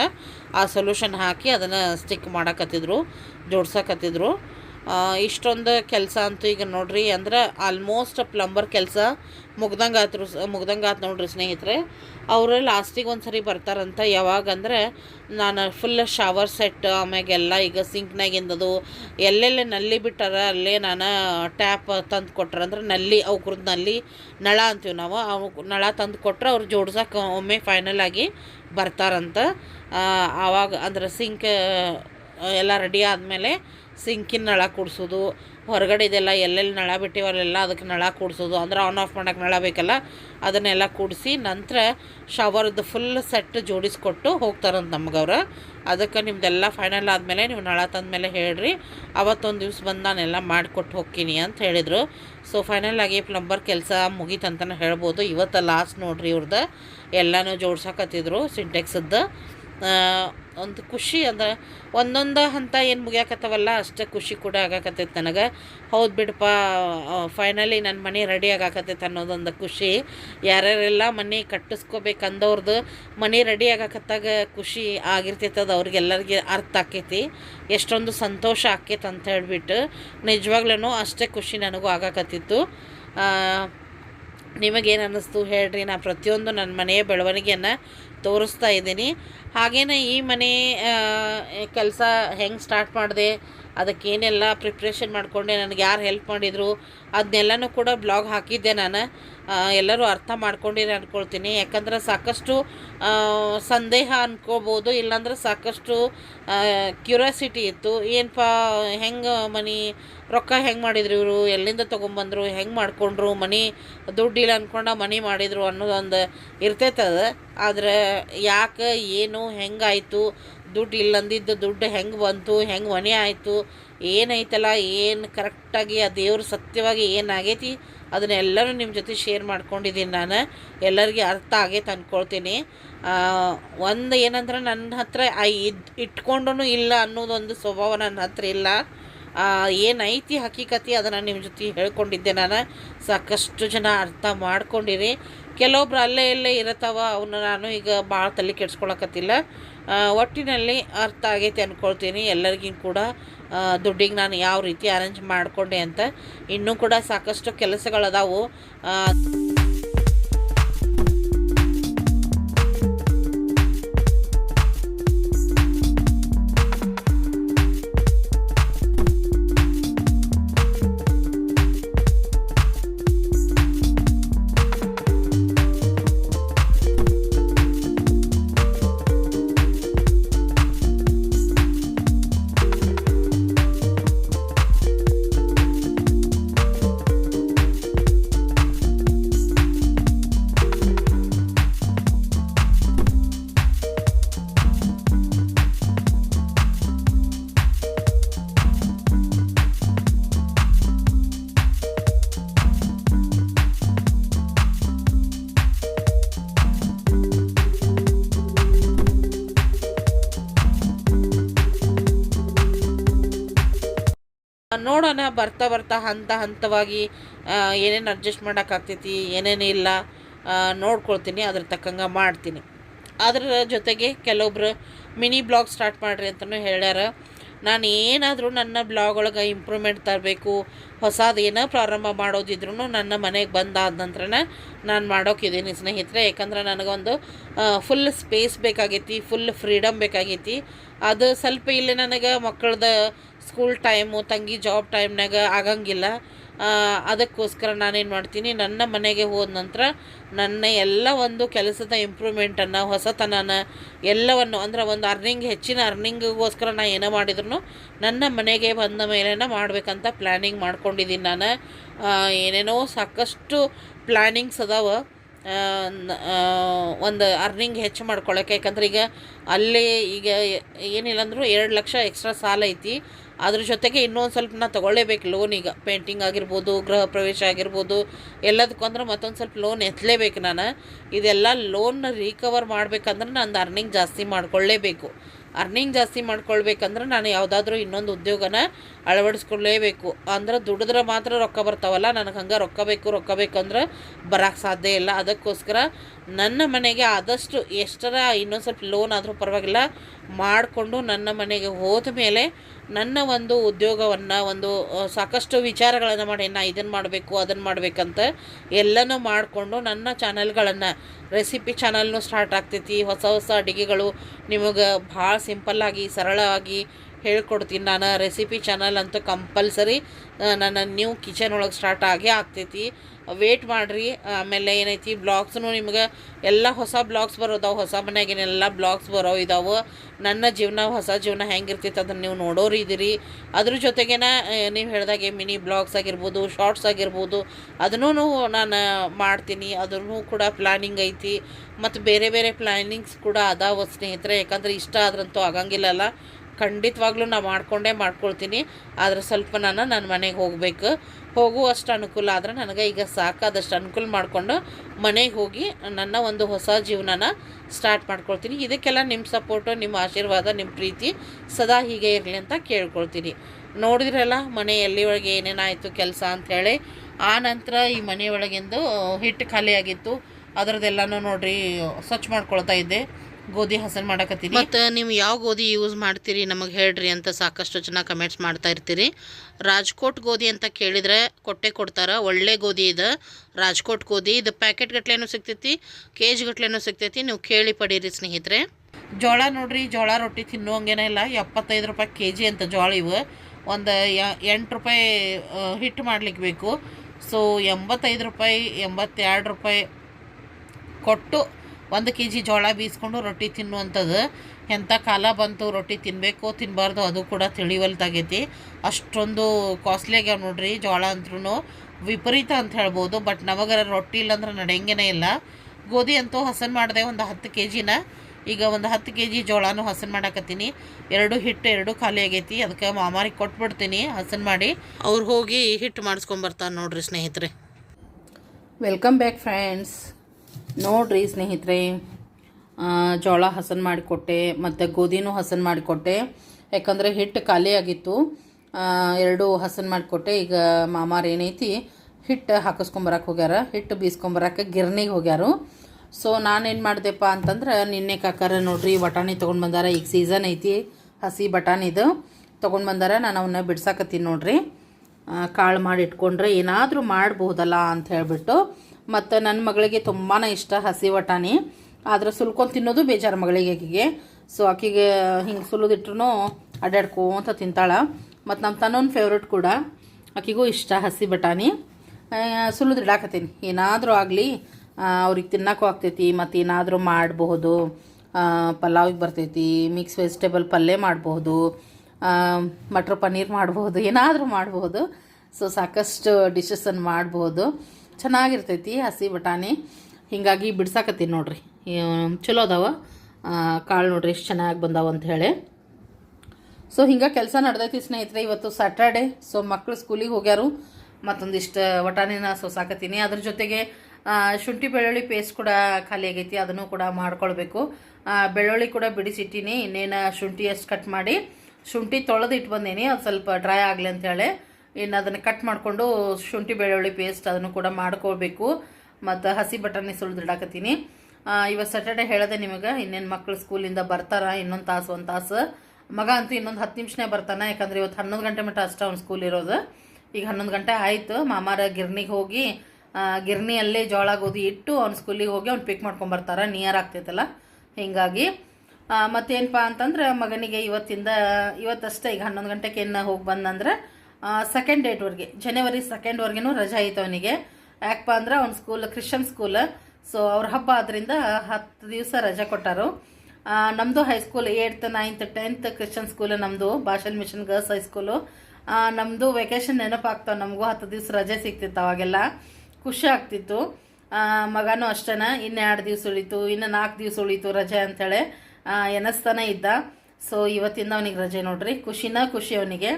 ಆ ಸೊಲ್ಯೂಷನ್ ಹಾಕಿ ಅದನ್ನು ಸ್ಟಿಕ್ ಮಾಡಕತ್ತಿದ್ರು, ಜೋಡ್ಸಕತ್ತಿದ್ರು. ಇಷ್ಟೊಂದು ಕೆಲಸ ಅಂತೂ ಈಗ ನೋಡ್ರಿ, ಅಂದ್ರೆ ಆಲ್ಮೋಸ್ಟ್ ಪ್ಲಂಬರ್ ಕೆಲಸ ಮುಗ್ದಂಗೆ ಆತ್ರು ಮುಗ್ದಂಗೆ ಆತು ನೋಡ್ರಿ ಸ್ನೇಹಿತರೆ. ಅವರು ಲಾಸ್ಟಿಗೆ ಒಂದು ಸರಿ ಬರ್ತಾರಂತ ಯಾವಾಗಂದ್ರೆ ನಾನು ಫುಲ್ ಶವರ್ ಸೆಟ್ ಆಮ್ಯಾಗೆಲ್ಲ ಈಗ ಸಿಂಕ್ನಾಗಿಂದದು ಎಲ್ಲೆಲ್ಲಿ ನಲ್ಲಿ ಬಿಟ್ಟಾರ, ಅಲ್ಲೇ ನಾನು ಟ್ಯಾಪ್ ತಂದು ಕೊಟ್ರ ಅಂದ್ರೆ ನಲ್ಲಿ ಅವ್ರದ್ದು ನಲ್ಲಿ ನಳ ಅಂತೀವಿ ನಾವು. ಅವು ನಳ ತಂದು ಕೊಟ್ರೆ ಅವ್ರು ಜೋಡ್ಸಕ್ಕೆ ಒಮ್ಮೆ ಫೈನಲ್ ಆಗಿ ಬರ್ತಾರಂತ. ಆವಾಗ ಅಂದ್ರೆ ಸಿಂಕ್ ಎಲ್ಲ ರೆಡಿ ಆದಮೇಲೆ ಸಿಂಕಿನ ನಳ ಕೂಡ್ಸೋದು, ಹೊರಗಡೆ ಇದೆಲ್ಲ ಎಲ್ಲೆಲ್ಲಿ ನಳ ಬಿಟ್ಟಿವಲ್ಲೆಲ್ಲ ಅದಕ್ಕೆ ನಳ ಕೂಡ್ಸೋದು. ಅಂದ್ರೆ ಆನ್ ಆಫ್ ಮಾಡೋಕ್ಕೆ ನಳ ಬೇಕಲ್ಲ, ಅದನ್ನೆಲ್ಲ ಕೂಡಿಸಿ ನಂತರ ಶವರ್ದು ಫುಲ್ ಸೆಟ್ ಜೋಡಿಸ್ಕೊಟ್ಟು ಹೋಗ್ತಾರಂತ ನಮಗವ್ರ. ಅದಕ್ಕೆ ನಿಮ್ದೆಲ್ಲ ಫೈನಲ್ ಆದಮೇಲೆ ನೀವು ನಳ ತಂದಮೇಲೆ ಹೇಳ್ರಿ, ಅವತ್ತೊಂದು ದಿವ್ಸ ಬಂದು ನಾನೆಲ್ಲ ಮಾಡಿಕೊಟ್ಟು ಹೋಗ್ತೀನಿ ಅಂತ ಹೇಳಿದರು. ಸೊ ಫೈನಲ್ ಆಗಿ ಪ್ಲಂಬರ್ ಕೆಲಸ ಮುಗೀತಂತಲೇ ಹೇಳ್ಬೋದು. ಇವತ್ತು ಲಾಸ್ಟ್ ನೋಡ್ರಿ ಇವ್ರದ್ದು ಎಲ್ಲನೂ ಜೋಡ್ಸಕತ್ತಿದ್ರು ಸಿಂಟೆಕ್ಸದ್ದು ಒಂದು ಖುಷಿ ಅಂದ್ರೆ ಒಂದೊಂದು ಹಂತ ಏನು ಮುಗಿಯಾಕತ್ತವಲ್ಲ, ಅಷ್ಟೇ ಖುಷಿ ಕೂಡ ಆಗಾಕತ್ತೈತೆ ನನಗೆ. ಹೌದು ಬಿಡಪ್ಪ ಫೈನಲಿ ನನ್ನ ಮನೆ ರೆಡಿ ಆಗಾಕತ್ತೈತೆ ಅನ್ನೋದೊಂದು ಖುಷಿ. ಯಾರ್ಯಾರೆಲ್ಲ ಮನೆ ಕಟ್ಟಿಸ್ಕೋಬೇಕಂದವ್ರದ್ದು ಮನೆ ರೆಡಿ ಆಗಾಕತ್ತಾಗ ಖುಷಿ ಆಗಿರ್ತೈತದ ಅವ್ರಿಗೆಲ್ಲರಿಗೆ ಅರ್ಥ ಆಕೈತಿ. ಎಷ್ಟೊಂದು ಸಂತೋಷ ಆಕೈತೆ ಅಂತ ಹೇಳಿಬಿಟ್ಟು ನಿಜವಾಗ್ಲೂ ಅಷ್ಟೇ ಖುಷಿ ನನಗೂ ಆಗಾಕತ್ತಿತ್ತು. ನಿಮಗೇನು ಅನ್ನಿಸ್ತು ಹೇಳ್ರಿ ನಾ ಪ್ರತಿಯೊಂದು ನನ್ನ ಮನೆಯ ಬೆಳವಣಿಗೆಯನ್ನು ತೋರಿಸ್ತಾ ಇದ್ದೀನಿ. ಹಾಗೇನೆ ಈ ಮನೆ ಕೆಲಸ ಹೆಂಗೆ ಸ್ಟಾರ್ಟ್ ಮಾಡಿದೆ ಅದಕ್ಕೇನೆಲ್ಲ ಪ್ರಿಪ್ರೇಷನ್ ಮಾಡಿಕೊಂಡೆ, ನನಗೆ ಯಾರು ಹೆಲ್ಪ್ ಮಾಡಿದರು ಅದನ್ನೆಲ್ಲನೂ ಕೂಡ ಬ್ಲಾಗ್ ಹಾಕಿದ್ದೆ ನಾನು. ಎಲ್ಲರೂ ಅರ್ಥ ಮಾಡ್ಕೊಂಡಿರಿ ಅಂದ್ಕೊಳ್ತೀನಿ ಯಾಕಂದ್ರೆ ಸಾಕಷ್ಟು ಸಂದೇಹ ಅನ್ಕೋಬೋದು, ಇಲ್ಲಾಂದ್ರೆ ಸಾಕಷ್ಟು ಕ್ಯೂರಿಯಾಸಿಟಿ ಇತ್ತು. ಏನಪ್ಪ ಹೆಂಗೆ ಮನೆ, ರೊಕ್ಕ ಹೆಂಗೆ ಮಾಡಿದ್ರು ಇವರು, ಎಲ್ಲಿಂದ ತೊಗೊಂಬಂದರು, ಹೆಂಗೆ ಮಾಡ್ಕೊಂಡ್ರು, ಮನೆ ದುಡ್ಡಿಲ್ಲ ಅಂದ್ಕೊಂಡು ಮನೆ ಮಾಡಿದರು ಅನ್ನೋದೊಂದು ಇರ್ತೈತದ. ಆದರೆ ಯಾಕೆ, ಏನು, ಹೆಂಗಾಯಿತು ದುಡ್ಡು ಇಲ್ಲಂದಿದ್ದು ದುಡ್ಡು ಹೆಂಗೆ ಬಂತು, ಹೆಂಗೆ ಮನೆ ಆಯಿತು, ಏನೈತಲ್ಲ, ಏನು ಕರೆಕ್ಟಾಗಿ ಆ ದೇವ್ರು ಸತ್ಯವಾಗಿ ಏನಾಗೈತಿ ಅದನ್ನೆಲ್ಲರೂ ನಿಮ್ಮ ಜೊತೆ ಶೇರ್ ಮಾಡ್ಕೊಂಡಿದ್ದೀನಿ ನಾನು. ಎಲ್ಲರಿಗೆ ಅರ್ಥ ಆಗೈತೆ ಅಂದ್ಕೊಳ್ತೀನಿ ಒಂದು ಏನಂದ್ರೆ ನನ್ನ ಹತ್ರ ಇದ್ ಇಟ್ಕೊಂಡು ಇಲ್ಲ ಅನ್ನೋದೊಂದು ಸ್ವಭಾವ ನನ್ನ ಹತ್ರ ಇಲ್ಲ. ಏನೈತಿ ಹಕೀಕತಿ ಅದನ್ನು ನಿಮ್ಮ ಜೊತೆ ಹೇಳ್ಕೊಂಡಿದ್ದೆ ನಾನು. ಸಾಕಷ್ಟು ಜನ ಅರ್ಥ ಮಾಡ್ಕೊಂಡಿರಿ. ಕೆಲವೊಬ್ರು ಅಲ್ಲೇ ಇಲ್ಲೇ ಇರತ್ತವ ಅವನ್ನ ನಾನು ಈಗ ಭಾಳ ತಲೆ ಕೆಡ್ಸ್ಕೊಳಕತ್ತಿಲ್ಲ. ಒಟ್ಟಿನಲ್ಲಿ ಅರ್ಥ ಆಗೈತೆ ಅಂದ್ಕೊಳ್ತೀನಿ ಎಲ್ಲರಿಗೂ ಕೂಡ ದುಡ್ಡಿಗೆ ನಾನು ಯಾವ ರೀತಿ ಅರೇಂಜ್ ಮಾಡಿಕೊಂಡೆ ಅಂತ ಇನ್ನೂ ಕೂಡ ಸಾಕಷ್ಟು ಕೆಲಸಗಳದಾವು. ನೋಡೋಣ, ಬರ್ತಾ ಬರ್ತಾ ಹಂತ ಹಂತವಾಗಿ ಏನೇನು ಅಡ್ಜಸ್ಟ್ ಮಾಡೋಕ್ಕಾಗ್ತೈತಿ, ಏನೇನು ಇಲ್ಲ ನೋಡ್ಕೊಳ್ತೀನಿ, ಅದ್ರ ತಕ್ಕಂಗೆ ಮಾಡ್ತೀನಿ. ಅದರ ಜೊತೆಗೆ ಕೆಲವೊಬ್ರು ಮಿನಿ ಬ್ಲಾಗ್ ಸ್ಟಾರ್ಟ್ ಮಾಡಿರಿ ಅಂತಲೂ ಹೇಳ್ಯಾರ. ನಾನು ಏನಾದರೂ ನನ್ನ ಬ್ಲಾಗ್ ಒಳಗೆ ಇಂಪ್ರೂವ್ಮೆಂಟ್ ತರಬೇಕು, ಹೊಸದು ಏನೋ ಪ್ರಾರಂಭ ಮಾಡೋದಿದ್ರೂ ನನ್ನ ಮನೆಗೆ ಬಂದಾದ ನಂತರ ನಾನು ಮಾಡೋಕ್ಕಿದ್ದೀನಿ ಸ್ನೇಹಿತರೆ. ಯಾಕಂದ್ರೆ ನನಗೊಂದು ಫುಲ್ ಸ್ಪೇಸ್ ಬೇಕಾಗೈತಿ ಫುಲ್ ಫ್ರೀಡಮ್ ಬೇಕಾಗೈತಿ. ಅದು ಸ್ವಲ್ಪ ಇಲ್ಲಿ ನನಗೆ ಮಕ್ಕಳದ ಸ್ಕೂಲ್ ಟೈಮು ತಂಗಿ ಜಾಬ್ ಟೈಮ್ನಾಗ ಆಗಂಗಿಲ್ಲ. ಅದಕ್ಕೋಸ್ಕರ ನಾನೇನು ಮಾಡ್ತೀನಿ, ನನ್ನ ಮನೆಗೆ ಹೋದ ನಂತರ ನನ್ನ ಎಲ್ಲ ಒಂದು ಕೆಲಸದ ಇಂಪ್ರೂವ್ಮೆಂಟನ್ನು ಹೊಸತನನ ಎಲ್ಲವನ್ನು, ಅಂದ್ರೆ ಒಂದು ಅರ್ನಿಂಗ್ ಹೆಚ್ಚಿನ ಅರ್ನಿಂಗಿಗೋಸ್ಕರ ನಾನು ಏನೋ ಮಾಡಿದ್ರು ನನ್ನ ಮನೆಗೆ ಬಂದ ಮೇಲೆನ ಮಾಡಬೇಕಂತ ಪ್ಲ್ಯಾನಿಂಗ್ ಮಾಡ್ಕೊಂಡಿದ್ದೀನಿ ನಾನು. ಏನೇನೋ ಸಾಕಷ್ಟು ಪ್ಲ್ಯಾನಿಂಗ್ಸ್ ಅದಾವ. ಒಂದು ಅರ್ನಿಂಗ್ ಹೆಚ್ಚು ಮಾಡ್ಕೊಳ್ಳೋಕೆ ಯಾಕಂದ್ರೆ ಈಗ ಅಲ್ಲೇ ಈಗ ಏನಿಲ್ಲ ಅಂದರೂ ಎರಡು ಲಕ್ಷ ಎಕ್ಸ್ಟ್ರಾ ಸಾಲ ಐತಿ ಅದ್ರ ಜೊತೆಗೆ ಇನ್ನೊಂದು ಸ್ವಲ್ಪ ನಾ ತೊಗೊಳ್ಳೇಬೇಕು ಲೋನ್ ಈಗ. ಪೇಂಟಿಂಗ್ ಆಗಿರ್ಬೋದು, ಗೃಹ ಪ್ರವೇಶ ಆಗಿರ್ಬೋದು, ಎಲ್ಲದಕ್ಕೂ ಅಂದ್ರೆ ಮತ್ತೊಂದು ಸ್ವಲ್ಪ ಲೋನ್ ಎತ್ತಲೇಬೇಕು ನಾನು. ಇದೆಲ್ಲ ಲೋನ್ ರೀಕವರ್ ಮಾಡಬೇಕಂದ್ರೆ ನಂದು ಅರ್ನಿಂಗ್ ಜಾಸ್ತಿ ಮಾಡ್ಕೊಳ್ಳೇಬೇಕು. ಅರ್ನಿಂಗ್ ಜಾಸ್ತಿ ಮಾಡ್ಕೊಳ್ಬೇಕಂದ್ರೆ ನಾನು ಯಾವುದಾದ್ರೂ ಇನ್ನೊಂದು ಉದ್ಯೋಗನ ಅಳವಡಿಸ್ಕೊಳ್ಳೇಬೇಕು. ಅಂದ್ರೆ ದುಡಿದ್ರೆ ಮಾತ್ರ ರೊಕ್ಕ ಬರ್ತಾವಲ್ಲ, ನನಗೆ ಹಂಗೆ ರೊಕ್ಕ ಬೇಕು, ರೊಕ್ಕ ಬೇಕಂದ್ರೆ ಬರೋಕ್ಕೆ ಸಾಧ್ಯ ಇಲ್ಲ. ಅದಕ್ಕೋಸ್ಕರ ನನ್ನ ಮನೆಗೆ ಆದಷ್ಟು ಎಷ್ಟರ ಇನ್ನೊಂದು ಸ್ವಲ್ಪ ಲೋನ್ ಆದರೂ ಪರವಾಗಿಲ್ಲ, ಮಾಡಿಕೊಂಡು ನನ್ನ ಮನೆಗೆ ಹೋದ ಮೇಲೆ ನನ್ನ ಒಂದು ಉದ್ಯೋಗವನ್ನು, ಒಂದು ಸಾಕಷ್ಟು ವಿಚಾರಗಳನ್ನು ಮಾಡಿ, ನಾ ಇದನ್ನು ಮಾಡಬೇಕು ಅದನ್ನು ಮಾಡಬೇಕಂತ ಎಲ್ಲನೂ ಮಾಡಿಕೊಂಡು ನನ್ನ ಚಾನಲ್ಗಳನ್ನು, ರೆಸಿಪಿ ಚಾನಲ್ನು ಸ್ಟಾರ್ಟ್ ಆಗ್ತೈತಿ. ಹೊಸ ಹೊಸ ಅಡುಗೆಗಳು ನಿಮಗೆ ಭಾಳ ಸಿಂಪಲ್ಲಾಗಿ ಸರಳವಾಗಿ ಹೇಳ್ಕೊಡ್ತೀನಿ ನಾನು. ರೆಸಿಪಿ ಚಾನಲ್ ಅಂತೂ ಕಂಪಲ್ಸರಿ ನನ್ನ ನ್ಯೂ ಕಿಚನ್ ಒಳಗೆ ಸ್ಟಾರ್ಟ್ ಆಗೇ ಆಗ್ತೈತಿ. ವೇಟ್ ಮಾಡಿರಿ. ಆಮೇಲೆ ಏನೈತಿ ಬ್ಲಾಗ್ಸ್ನು ನಿಮ್ಗೆ ಎಲ್ಲ ಹೊಸ ಬ್ಲಾಗ್ಸ್ ಬರೋದಾವೆ, ಹೊಸ ಮನೆಯಾಗಿನೆಲ್ಲ ಬ್ಲಾಗ್ಸ್ ಬರೋ ಇದಾವೆ. ನನ್ನ ಜೀವನ, ಹೊಸ ಜೀವನ ಹೆಂಗಿರ್ತೈತೆ ಅದನ್ನು ನೀವು ನೋಡೋರು ಇದ್ದೀರಿ ಅದ್ರ ಜೊತೆಗೇನ ನೀವು ಹೇಳಿದಾಗೆ ಮಿನಿ ಬ್ಲಾಗ್ಸ್ ಆಗಿರ್ಬೋದು ಶಾರ್ಟ್ಸ್ ಆಗಿರ್ಬೋದು ಅದನ್ನೂ ನಾನು ಮಾಡ್ತೀನಿ. ಅದನ್ನು ಕೂಡ ಪ್ಲ್ಯಾನಿಂಗ್ ಐತಿ. ಮತ್ತು ಬೇರೆ ಬೇರೆ ಪ್ಲ್ಯಾನಿಂಗ್ಸ್ ಕೂಡ ಅದಾವ ಸ್ನೇಹಿತರೆ. ಯಾಕಂದ್ರೆ ಇಷ್ಟ ಆದ್ರಂತೂ ಆಗಂಗಿಲ್ಲಲ್ಲ. ಖಂಡಿತವಾಗ್ಲೂ ನಾ ಮಾಡಿಕೊಂಡೇ ಮಾಡ್ಕೊಳ್ತೀನಿ. ಆದರೆ ಸ್ವಲ್ಪ ನಾನು ನನ್ನ ಮನೆಗೆ ಹೋಗಬೇಕು. ಹೋಗುವಷ್ಟು ಅನುಕೂಲ ಆದ್ರೆ ನನಗೆ ಈಗ ಸಾಕಾದಷ್ಟು ಅನುಕೂಲ ಮಾಡಿಕೊಂಡು ಮನೆಗೆ ಹೋಗಿ ನನ್ನ ಒಂದು ಹೊಸ ಜೀವನನ ಸ್ಟಾರ್ಟ್ ಮಾಡ್ಕೊಳ್ತೀನಿ. ಇದಕ್ಕೆಲ್ಲ ನಿಮ್ಮ ಸಪೋರ್ಟು ನಿಮ್ಮ ಆಶೀರ್ವಾದ ನಿಮ್ಮ ಪ್ರೀತಿ ಸದಾ ಹೀಗೆ ಇರಲಿ ಅಂತ ಕೇಳ್ಕೊಳ್ತೀನಿ. ನೋಡಿದ್ರಲ್ಲ, ಮನೆ ಎಲ್ಲಿ ಒಳಗೆ ಏನೇನಾಯಿತು ಕೆಲಸ ಅಂಥೇಳಿ ಆ ನಂತರ ಈ ಮನೆಯೊಳಗಿಂದು ಹಿಟ್ಟು ಖಾಲಿಯಾಗಿತ್ತು. ಅದರದ್ದೆಲ್ಲನೂ ನೋಡ್ರಿ, ಸ್ವಚ್ಛ ಮಾಡ್ಕೊಳ್ತಾ ಇದ್ದೆ. ಗೋಧಿ ಹಸನ್ ಮಾಡಕತ್ತೀವಿ ಮತ್ತು ನೀವು ಯಾವ ಗೋಧಿ ಯೂಸ್ ಮಾಡ್ತೀರಿ ನಮಗೆ ಹೇಳ್ರಿ ಅಂತ ಸಾಕಷ್ಟು ಜನ ಕಮೆಂಟ್ಸ್ ಮಾಡ್ತಾ ಇರ್ತೀರಿ. ರಾಜ್ಕೋಟ್ ಗೋಧಿ ಅಂತ ಕೇಳಿದರೆ ಕೊಟ್ಟೆ ಕೊಡ್ತಾರೆ. ಒಳ್ಳೆ ಗೋಧಿ ಇದೆ. ರಾಜ್ಕೋಟ್ ಗೋಧಿ. ಇದು ಪ್ಯಾಕೆಟ್ ಗಟ್ಲೆನೂ ಸಿಗ್ತೈತಿ ಕೆ ಜಿ ಗಟ್ಲೆನೂ ಸಿಗ್ತೈತಿ. ನೀವು ಕೇಳಿ ಪಡೀರಿ ಸ್ನೇಹಿತರೆ. ಜೋಳ ನೋಡ್ರಿ ಜೋಳ ರೊಟ್ಟಿ ತಿನ್ನುವಂಗೇನೇ ಇಲ್ಲ. ಎಪ್ಪತ್ತೈದು ರೂಪಾಯಿ ಕೆ ಜಿ ಅಂತ ಜೋಳ ಇವು. ಒಂದು ಎಂಟು ರೂಪಾಯಿ ಹಿಟ್ಟು ಮಾಡ್ಲಿಕ್ಕೆ ಬೇಕು. ಸೊ ಎಂಬತ್ತೈದು ರೂಪಾಯಿ ಎಂಬತ್ತೆರಡು ರೂಪಾಯಿ ಕೊಟ್ಟು ಒಂದು ಕೆ ಜಿ ಜೋಳ ಬೀಸ್ಕೊಂಡು ರೊಟ್ಟಿ ತಿನ್ನುವಂಥದ್ದು. ಎಂಥ ಕಾಲ ಬಂತು ರೊಟ್ಟಿ ತಿನ್ನಬೇಕು ತಿನ್ನಬಾರ್ದು ಅದು ಕೂಡ ತಿಳಿವಲ್ತಾಗೈತಿ ಅಷ್ಟೊಂದು ಕಾಸ್ಟ್ಲಿ ಆಗ್ಯಾವ ನೋಡ್ರಿ ಜೋಳ ಅಂತೂ ವಿಪರೀತ ಅಂತ ಹೇಳ್ಬೋದು ಬಟ್ ನಮಗರ ರೊಟ್ಟಿ ಇಲ್ಲಾಂದ್ರೆ ನಡೆಯಂಗೇನೇ ಇಲ್ಲ. ಗೋಧಿ ಅಂತೂ ಹಸನ್ ಮಾಡಿದೆ ಒಂದು ಹತ್ತು ಕೆ ಜಿನ ಈಗ ಒಂದು ಹತ್ತು ಕೆ ಜಿ ಜೋಳನೂ ಹಸನ್ ಮಾಡಾಕತ್ತೀನಿ. ಎರಡು ಹಿಟ್ಟು, ಎರಡು ಖಾಲಿ ಆಗೈತಿ. ಅದಕ್ಕೆ ಮಾಮಾರಿಗೆ ಕೊಟ್ಬಿಡ್ತೀನಿ ಹಸನ್ ಮಾಡಿ. ಅವ್ರು ಹೋಗಿ ಹಿಟ್ಟು ಮಾಡಿಸ್ಕೊಂಬರ್ತಾರೆ ನೋಡ್ರಿ ಸ್ನೇಹಿತರೆ. ವೆಲ್ಕಮ್ ಬ್ಯಾಕ್ ಫ್ರೆಂಡ್ಸ್ ನೋಡ್ರಿ ಸ್ನೇಹಿತರೆ. ಜೋಳ ಹಸನ್ ಮಾಡಿಕೊಟ್ಟೆ, ಮತ್ತು ಗೋಧಿನೂ ಹಸನ್ ಮಾಡಿಕೊಟ್ಟೆ. ಯಾಕಂದರೆ ಹಿಟ್ಟು ಖಾಲಿ ಆಗಿತ್ತು. ಎರಡು ಹಸನ್ ಮಾಡಿಕೊಟ್ಟೆ. ಈಗ ಮಾಮಾರು ಏನೈತಿ, ಹಿಟ್ಟು ಹಾಕಿಸ್ಕೊಂಬರಕ್ಕೆ ಹೋಗ್ಯಾರ. ಹಿಟ್ಟು ಬೀಸ್ಕೊಂಬರಕ್ಕೆ ಗಿರ್ನಿಗೆ ಹೋಗ್ಯಾರು. ಸೊ ನಾನೇನು ಮಾಡಿದೆಪ್ಪ ಅಂತಂದ್ರೆ, ನಿನ್ನೆ ಕಾಕಾರ ನೋಡ್ರಿ, ಬಟಾಣಿ ತೊಗೊಂಡು ಬಂದಾರ. ಈಗ ಸೀಸನ್ ಐತಿ, ಹಸಿ ಬಟಾಣಿದು ತೊಗೊಂಡು ಬಂದಾರ, ನಾನು ಅವನ್ನ ಬಿಡ್ಸಾಕತ್ತೀನಿ ನೋಡ್ರಿ. ಕಾಳು ಮಾಡಿ ಇಟ್ಕೊಂಡ್ರೆ ಏನಾದರೂ ಮಾಡ್ಬೋದಲ್ಲ ಅಂತ ಹೇಳ್ಬಿಟ್ಟು ಮತ್ತು ನನ್ನ ಮಗಳಿಗೆ ತುಂಬಾ ಇಷ್ಟ ಹಸಿ ವಟಾಣಿ. ಆದ್ರೆ ಸುಲ್ಕೊಂಡು ತಿನ್ನೋದು ಬೇಜಾರು ಮಗಳಿಗೆ ಆಕೆಗೆ. ಸೊ ಆಕೆಗೆ ಹಿಂಗೆ ಸುಲಿದಿಟ್ರು ಅಡ್ಡಾಡ್ಕೊಂತ ತಿಂತಾಳೆ. ಮತ್ತು ನಮ್ಮ ತನ್ನೊಂದು ಫೇವ್ರೇಟ್ ಕೂಡ ಆಕಿಗೂ ಇಷ್ಟ ಹಸಿ ಬಟಾಣಿ. ಸುಲಿದಿಡಾಕತ್ತೀನಿ ಏನಾದರೂ ಆಗಲಿ ಅವ್ರಿಗೆ ತಿನ್ನಕ್ಕೂ ಆಗ್ತೈತಿ ಮತ್ತು ಏನಾದರೂ ಮಾಡಬಹುದು ಪಲಾವಿಗೆ ಬರ್ತೈತಿ ಮಿಕ್ಸ್ ವೆಜಿಟೇಬಲ್ ಪಲ್ಯ ಮಾಡಬಹುದು ಮಟ್ರ್ ಪನ್ನೀರ್ ಮಾಡಬಹುದು ಏನಾದರೂ ಮಾಡಬಹುದು ಸೊ ಸಾಕಷ್ಟು ಡಿಶಸನ್ನು ಮಾಡಬಹುದು ಚೆನ್ನಾಗಿರ್ತೈತಿ ಹಸಿ ಬಟಾಣಿ. ಹೀಗಾಗಿ ಬಿಡ್ಸಾಕತ್ತೀನಿ ನೋಡ್ರಿ. ಚಲೋ ಅದಾವ. ಕಾಳು ನೋಡ್ರಿ ಎಷ್ಟು ಚೆನ್ನಾಗಿ ಬಂದಾವ ಅಂತ ಹೇಳಿ. ಸೊ ಹಿಂಗೆ ಕೆಲಸ ನಡೆದೈತಿ ಸ್ನೇಹಿತರೆ, ಇವತ್ತು ಸ್ಯಾಟರ್ಡೆ ಸೊ ಮಕ್ಕಳು ಸ್ಕೂಲಿಗೆ ಹೋಗ್ಯಾರು. ಮತ್ತೊಂದಿಷ್ಟು ಬಟಾಣಿನ ಸೋಸಾಕತ್ತೀನಿ. ಅದ್ರ ಜೊತೆಗೆ ಶುಂಠಿ ಬೆಳ್ಳುಳ್ಳಿ ಪೇಸ್ಟ್ ಕೂಡ ಖಾಲಿ ಆಗೈತಿ. ಅದನ್ನು ಕೂಡ ಮಾಡ್ಕೊಳ್ಬೇಕು. ಬೆಳ್ಳುಳ್ಳಿ ಕೂಡ ಬಿಡಿಸಿಟ್ಟೀನಿ. ಇನ್ನೇನು ಶುಂಠಿ ಅಷ್ಟು ಕಟ್ ಮಾಡಿ, ಶುಂಠಿ ತೊಳೆದು ಇಟ್ಟು ಬಂದೀನಿ. ಅದು ಸ್ವಲ್ಪ ಡ್ರೈ ಆಗಲಿ ಅಂತೇಳಿ ಇನ್ನು ಅದನ್ನು ಕಟ್ ಮಾಡಿಕೊಂಡು ಶುಂಠಿ, ಬೆಳ್ಳುಳ್ಳಿ ಪೇಸ್ಟ್ ಅದನ್ನು ಕೂಡ ಮಾಡ್ಕೋಬೇಕು ಮತ್ತು ಹಸಿ ಬಟಾಣಿ ಸುಳಿದಿಡಾಕತ್ತೀನಿ ಇವತ್ತು ಸ್ಯಾಟರ್ಡೆ ಹೇಳಿದೆ ನಿಮಗೆ, ಇನ್ನೇನು ಮಕ್ಕಳು ಸ್ಕೂಲಿಂದ ಬರ್ತಾರ, ಇನ್ನೊಂದು ತಾಸು, ಒಂದು ತಾಸು. ಮಗ ಅಂತೂ ಇನ್ನೊಂದು ಹತ್ತು ನಿಮಿಷನೇ ಬರ್ತಾನೆ, ಯಾಕಂದ್ರೆ ಇವತ್ತು ಹನ್ನೊಂದು ಗಂಟೆ ಮಟ್ಟ ಅಷ್ಟೇ ಅವ್ನು ಸ್ಕೂಲ್ ಇರೋದು. ಈಗ ಹನ್ನೊಂದು ಗಂಟೆ ಆಯಿತು, ಮಾಮಾರ ಗಿರ್ನಿಗೆ ಹೋಗಿ ಗಿರ್ನಿಯಲ್ಲೇ ಜೋಳ ಗೋಧಿ ಇಟ್ಟು ಅವ್ನು ಸ್ಕೂಲಿಗೆ ಹೋಗಿ ಅವ್ನು ಪಿಕ್ ಮಾಡ್ಕೊಂಬರ್ತಾರೆ ನಿಯರ್ ಆಗ್ತೈತಲ್ಲ. ಹೀಗಾಗಿ ಮತ್ತೇನಪ್ಪ ಅಂತಂದ್ರೆ ಮಗನಿಗೆ ಇವತ್ತಿಂದ, ಇವತ್ತಷ್ಟೇ, ಈಗ ಹನ್ನೊಂದು ಗಂಟೆಗೆ ಏನು ಹೋಗಿ ಬಂದಂದ್ರೆ ಸೆಕೆಂಡ್ ಡೇಟ್ವರೆಗೆ ಜನವರಿ ಸೆಕೆಂಡ್ವರೆಗೂ ರಜೆ ಆಯಿತು ಅವನಿಗೆ. ಯಾಕಪ್ಪ ಅಂದ್ರೆ ಅವ್ನ ಸ್ಕೂಲ್ ಕ್ರಿಶ್ಚಿಯನ್ ಸ್ಕೂಲ್ ಸೊ ಅವ್ರ ಹಬ್ಬ ಆದ್ದರಿಂದ ಹತ್ತು ದಿವಸ ರಜೆ ಕೊಟ್ಟರು. ನಮ್ಮದು high school eighth ninth tenth Christian school ನಮ್ಮದು Basel mission girls high school ನಮ್ಮದು ವೆಕೇಶನ್ ನೆನಪಾಗ್ತಾವೆ ನಮಗೂ, ಹತ್ತು ದಿವಸ ರಜೆ ಸಿಗ್ತಿತ್ತು ಅವಾಗೆಲ್ಲ ಖುಷಿ ಆಗ್ತಿತ್ತು. ಮಗನೂ ಅಷ್ಟೇ ಇನ್ನು ಎರಡು ದಿವಸ ಉಳಿತು, ಇನ್ನು ನಾಲ್ಕು ದಿವಸ ಉಳಿತು ರಜೆ ಅಂಥೇಳಿ ಎನಸ್ತಾನೆ ಇದ್ದ. ಸೊ ಇವತ್ತಿಂದ ಅವನಿಗೆ ರಜೆ ನೋಡ್ರಿ, ಖುಷಿನ ಖುಷಿ ಅವನಿಗೆ.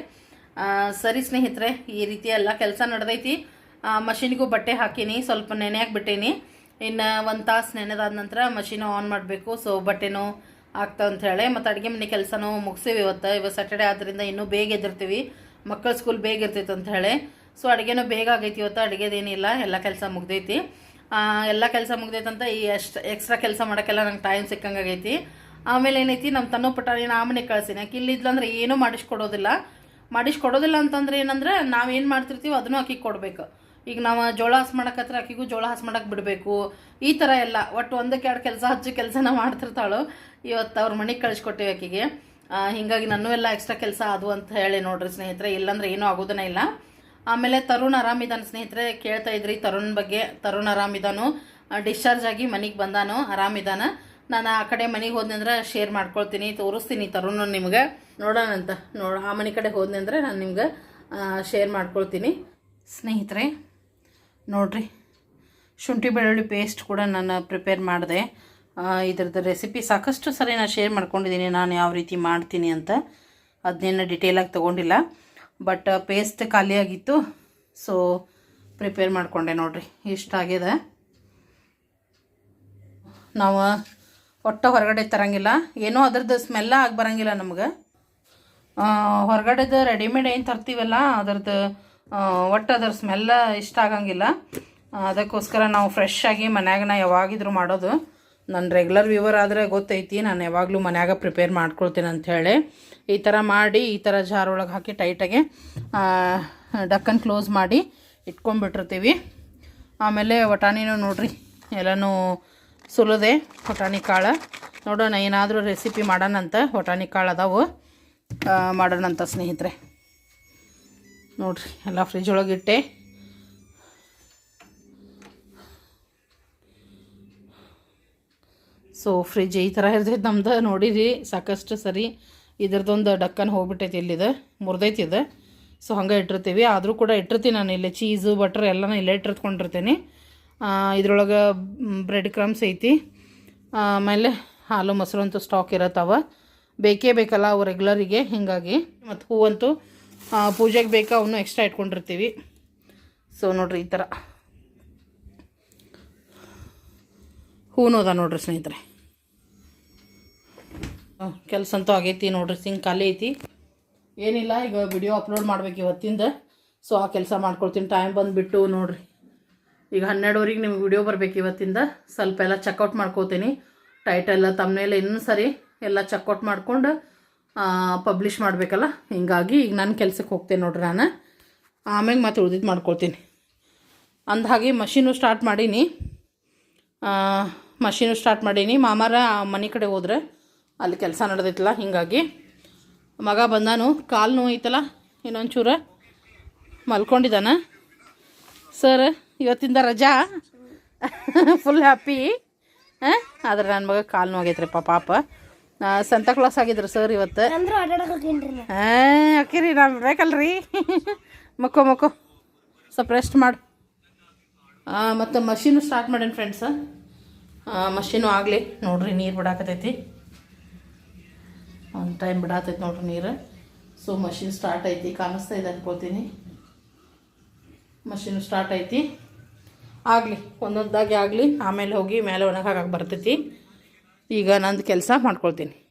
ಸರಿ ಸ್ನೇಹಿತರೆ, ಈ ರೀತಿ ಎಲ್ಲ ಕೆಲಸ ನಡೆದೈತಿ. ಮಷಿನ್ಗೂ ಬಟ್ಟೆ ಹಾಕೀನಿ, ಸ್ವಲ್ಪ ನೆನೆ ಹಾಕ್ಬಿಟ್ಟೇನಿ ಇನ್ನು ಒಂದು ತಾಸು ನೆನೆದಾದ ನಂತರ ಮಷೀನು ಆನ್ ಮಾಡಬೇಕು. ಸೊ ಬಟ್ಟೆನೂ ಆಗ್ತಾವ ಅಂತ ಹೇಳಿ, ಮತ್ತು ಅಡುಗೆ ಮನೆ ಕೆಲಸನೂ ಮುಗಿಸಿವಿ ಇವತ್ತು. ಇವತ್ತು ಸ್ಯಾಟರ್ಡೆ ಆದ್ದರಿಂದ ಇನ್ನೂ ಬೇಗ ಎದ್ದಿರ್ತೀವಿ. ಮಕ್ಕಳ ಸ್ಕೂಲ್ ಬೇಗ ಇರ್ತೈತೆ ಅಂತ ಹೇಳಿ. ಸೊ ಅಡುಗೆನೂ ಬೇಗ ಆಗೈತಿ ಇವತ್ತು. ಅಡುಗೆದೇನಿಲ್ಲ ಎಲ್ಲ ಕೆಲಸ ಮುಗ್ದೈತಿ. ಎಲ್ಲ ಕೆಲಸ ಮುಗ್ದೈತಂತ ಈ ಎಷ್ಟು ಎಕ್ಸ್ಟ್ರಾ ಕೆಲಸ ಮಾಡೋಕ್ಕೆಲ್ಲ ನಂಗೆ ಟೈಮ್ ಸಿಕ್ಕಂಗಾಗೈತಿ ಆಮೇಲೆ ಏನೈತಿ ನಮ್ಮ ತನ್ನ ಪಟಾಣಿ ನಾ ಮನೆಗೆ ಕಳ್ಸೀನಿ ಇಲ್ಲಿದ್ಲಂದ್ರೆ ಏನೂ ಮಾಡಿಸ್ಕೊಡೋದಿಲ್ಲ. ಮಾಡಿಸ್ಕೊಡೋದಿಲ್ಲ ಅಂತಂದ್ರೆ ಏನಂದ್ರೆ ನಾವೇನು ಮಾಡ್ತಿರ್ತೀವಿ ಅದನ್ನು ಆಕಿಗೆ ಕೊಡಬೇಕು. ಈಗ ನಾವು ಜೋಳ ಹಸ್ ಮಾಡಕತ್ರ ಆಕಿಗೂ ಜೋಳ ಹಸ್ ಮಾಡಕ್ಕೆ ಬಿಡಬೇಕು. ಈ ಥರ ಎಲ್ಲ, ಒಟ್ಟು ಒಂದಕ್ಕೆ ಎರಡು ಕೆಲಸ ಹಚ್ಚು ಕೆಲಸನ ಮಾಡ್ತಿರ್ತಾಳು. ಇವತ್ತು ಅವ್ರ ಮನೆಗೆ ಕಳಿಸ್ಕೊಟ್ಟಿವಿ ಆಕಿಗೆ ಹೀಗಾಗಿ ನನ್ನೂ ಎಲ್ಲ ಎಕ್ಸ್ಟ್ರಾ ಕೆಲಸ ಅದು ಅಂತ ಹೇಳಿ ನೋಡ್ರಿ ಸ್ನೇಹಿತರೆ, ಇಲ್ಲಾಂದ್ರೆ ಏನೂ ಆಗೋದನ್ನ ಇಲ್ಲ. ಆಮೇಲೆ ತರುಣ್ ಆರಾಮಿದ್ದಾನೆ ಸ್ನೇಹಿತರೆ, ಕೇಳ್ತಾ ಇದ್ರಿ ತರುಣ್ ಬಗ್ಗೆ. ತರುಣ್ ಆರಾಮಿದ್ದಾನು ಡಿಸ್ಚಾರ್ಜ್ ಆಗಿ ಮನೆಗೆ ಬಂದಾನು ಆರಾಮಿದ್ದಾನ ನಾನು ಆ ಕಡೆ ಮನೆಗೆ ಹೋದ್ನೆ ಅಂದ್ರೆ ಶೇರ್ ಮಾಡ್ಕೊಳ್ತೀನಿ, ತೋರಿಸ್ತೀನಿ ತರುಣ್ ನಿಮ್ಗೆ. ನೋಡೋಣಂತ ನೋಡ, ಆ ಮನೆ ಕಡೆ ಹೋದ್ನೆ ಅಂದ್ರೆ ನಾನು ನಿಮ್ಗೆ ಶೇರ್ ಮಾಡ್ಕೊಳ್ತೀನಿ. ಸ್ನೇಹಿತರೆ, ನೋಡ್ರಿ, ಶುಂಠಿ ಬೆಳ್ಳುಳ್ಳಿ ಪೇಸ್ಟ್ ಕೂಡ ನಾನು ಪ್ರಿಪೇರ್ ಮಾಡಿದೆ. ಇದ್ರದ್ದು ರೆಸಿಪಿ ಸಾಕಷ್ಟು ಸರಿ ನಾನು ಶೇರ್ ಮಾಡ್ಕೊಂಡಿದ್ದೀನಿ ನಾನು ಯಾವ ರೀತಿ ಮಾಡ್ತೀನಿ ಅಂತ. ಅದನ್ನೇನು ಡಿಟೇಲಾಗಿ ತೊಗೊಂಡಿಲ್ಲ. ಬಟ್ ಪೇಸ್ಟ್ ಖಾಲಿಯಾಗಿತ್ತು ಸೊ ಪ್ರಿಪೇರ್ ಮಾಡಿಕೊಂಡೆ ನೋಡ್ರಿ ಇಷ್ಟ ಆಗಿದೆ. ನಾವು ಒಟ್ಟು ಹೊರಗಡೆ ತರಂಗಿಲ್ಲ. ಏನೋ ಅದ್ರದ್ದು ಸ್ಮೆಲ್ಲ ಆಗಿ ಬರಂಗಿಲ್ಲ ನಮ್ಗೆ. ಹೊರಗಡೆದು ರೆಡಿಮೇಡ್ ಏನು ತರ್ತೀವಲ್ಲ, ಅದ್ರದ್ದು ಒಟ್ಟು ಅದ್ರ ಸ್ಮೆಲ್ಲ ಇಷ್ಟ ಆಗಂಗಿಲ್ಲ. ಅದಕ್ಕೋಸ್ಕರ ನಾವು ಫ್ರೆಶ್ ಆಗಿ ನಾ ಯಾವಾಗಿದ್ರು ಮಾಡೋದು. ನನ್ನ ರೆಗ್ಯುಲರ್ ವ್ಯೂವರ್ ಆದರೆ ಗೊತ್ತೈತಿ, ನಾನು ಯಾವಾಗಲೂ ಮನ್ಯಾಗ ಪ್ರಿಪೇರ್ ಮಾಡ್ಕೊಳ್ತೀನಿ ಅಂಥೇಳಿ ಈ ಥರ ಮಾಡಿ, ಈ ಥರ ಜಾರ್ ಒಳಗೆ ಹಾಕಿ ಟೈಟಾಗಿ ಡಕ್ಕನ್ ಕ್ಲೋಸ್ ಮಾಡಿ ಇಟ್ಕೊಂಡ್ಬಿಟ್ಟಿರ್ತೀವಿ. ಆಮೇಲೆ ವಟಾಣಿನೂ ನೋಡಿರಿ, ಎಲ್ಲನೂ ಸುಲಿದೆ ಹೊಟಾಣಿ ಕಾಳು. ನೋಡೋಣ ಏನಾದರೂ ರೆಸಿಪಿ ಮಾಡೋಣಂತ ಹೊಟಾಣಿ ಕಾಳು ಅದಾವು. ಆ, ಮಾಡೋಣಂತ ಸ್ನೇಹಿತರೆ. ನೋಡ್ರಿ ಎಲ್ಲ ಫ್ರಿಜ್ ಒಳಗಿಟ್ಟೆ ಸೊ ಫ್ರಿಜ್ ಈ ಥರ ಇರ್ತೈತೆ ನಮ್ದು. ನೋಡಿರಿ ಸಾಕಷ್ಟು ಸರಿ ಇದ್ರದ್ದೊಂದು ಡಕ್ಕನ್ ಹೋಗ್ಬಿಟ್ಟೈತಿ ಇಲ್ಲಿದು. ಮುರಿದೈತಿ ಇದು. ಸೊ ಹಂಗೆ ಇಟ್ಟಿರ್ತೀವಿ. ಆದರೂ ಕೂಡ ಇಟ್ಟಿರ್ತೀನಿ ನಾನು ಇಲ್ಲಿ. ಚೀಸು ಬಟ್ರ್ ಎಲ್ಲನೂ ಇಲ್ಲೇ ಇಟ್ಟಿರ್ಕೊಂಡಿರ್ತೀನಿ ಇದ್ರೊಳಗೆ ಬ್ರೆಡ್ ಕ್ರಮ್ಸ್ ಐತಿ. ಆಮೇಲೆ ಹಾಲು, ಮೊಸರು ಅಂತೂ ಸ್ಟಾಕ್ ಇರತ್ತವ ಬೇಕೇ ಬೇಕಲ್ಲ ಅವು ರೆಗ್ಯುಲರಿಗೆ ಹೀಗಾಗಿ. ಮತ್ತು ಹೂವಂತೂ ಪೂಜೆಗೆ ಬೇಕಾ ಅವನು ಎಕ್ಸ್ಟ್ರಾ ಇಟ್ಕೊಂಡಿರ್ತೀವಿ. ಸೊ ನೋಡಿರಿ ಈ ಥರ ಹೂನು ಅದ ನೋಡ್ರಿ ಸ್ನೇಹಿತರೆ. ಕೆಲಸ ಅಂತೂ ಆಗೈತಿ ನೋಡ್ರಿ ಸಿಂಗ್ ಖಾಲಿ ಐತಿ. ಏನಿಲ್ಲ, ಈಗ ವಿಡಿಯೋ ಅಪ್ಲೋಡ್ ಮಾಡ್ಬೇಕು ಇವತ್ತಿಂದ. ಸೊ ಆ ಕೆಲಸ ಮಾಡ್ಕೊಳ್ತೀನಿ. ಟೈಮ್ ಬಂದುಬಿಟ್ಟು ನೋಡ್ರಿ. ಈಗ ಹನ್ನೆರಡುವರೆಗೆ ನಿಮ್ಗೆ ವಿಡಿಯೋ ಬರಬೇಕು ಇವತ್ತಿಂದ. ಸ್ವಲ್ಪ ಎಲ್ಲ ಚೆಕ್ಔಟ್ ಮಾಡ್ಕೋತೀನಿ. ಟೈಟೆಲ್ಲ ತಮ್ಮನೆಲ್ಲ ಇನ್ನೂ ಸರಿ ಎಲ್ಲ ಚೆಕ್ಔಟ್ ಮಾಡ್ಕೊಂಡು ಪಬ್ಲಿಷ್ ಮಾಡಬೇಕಲ್ಲ? ಹಿಂಗಾಗಿ ಈಗ ನಾನು ಕೆಲ್ಸಕ್ಕೆ ಹೋಗ್ತೇನೆ ನೋಡ್ರಿ ನಾನು. ಆಮೇಲೆ ಮತ್ತೆ ಉಳ್ದಿದ್ದು ಮಾಡ್ಕೊಳ್ತೀನಿ. ಅಂದ ಹಾಗೆ ಮಷೀನು ಸ್ಟಾರ್ಟ್ ಮಾಡೀನಿ ಮಷೀನು ಸ್ಟಾರ್ಟ್ ಮಾಡೀನಿ. ಮಾಮಾರ ಮನೆ ಕಡೆ ಹೋದ್ರೆ ಅಲ್ಲಿ ಕೆಲಸ ನಡೆದೈತಲ್ಲ, ಹಿಂಗಾಗಿ. ಮಗ ಬಂದಾನು, ಕಾಲು ನೋವು ಐತಲ್ಲ, ಇನ್ನೊಂಚೂರು ಮಲ್ಕೊಂಡಿದ್ದಾನೆ. ಸರ್ ಇವತ್ತಿಂದ ರಜಾ. ಫುಲ್ ಹ್ಯಾಪಿ ಹಾಂ? ಆದ್ರೆ ನನ್ನ ಮಗ ಕಾಲು ನೋಗೈತ್ರಿಪ್ಪ ಪಾಪ ಸಂತ ಕ್ಲಾಸ್ ಆಗಿದ್ರು ಸರ್ ಇವತ್ತು. ಹಾಂ ಅಕ್ಕಿರಿ ನಾನು ಬೇಕಲ್ರಿ? ಮಕ್ಕೋ ಮಕ್ಕೋ. ಸ್ವಲ್ಪ ರೆಸ್ಟ್ ಮಾಡು. ಮತ್ತು ಮಷೀನು ಸ್ಟಾರ್ಟ್ ಮಾಡೇನಿ ಫ್ರೆಂಡ್ಸ ಮಷೀನು ಆಗಲಿ. ನೋಡ್ರಿ ನೀರು ಬಿಡಾಕತೈತಿ. ಒಂದು ಟೈಮ್ ಬಿಡಾತೈತಿ ನೋಡ್ರಿ ನೀರು. ಸೊ ಮಷೀನ್ ಸ್ಟಾರ್ಟ್ ಐತಿ. ಕಾಣಿಸ್ತಾ ಇದೆ ಅನ್ಕೋತೀನಿ ಮಷೀನು ಸ್ಟಾರ್ಟ್ ಐತಿ. ಆಗಲಿ ಒಂದೊಂದಾಗಿ ಆಗಲಿ ಆಮೇಲೆ ಹೋಗಿ ಮೇಲೆ ಒಣಗಾಕಕ್ಕೆ ಬರ್ತೈತಿ. ಈಗ ನಂದು ಕೆಲಸ ಮಾಡ್ಕೊಳ್ತೀನಿ.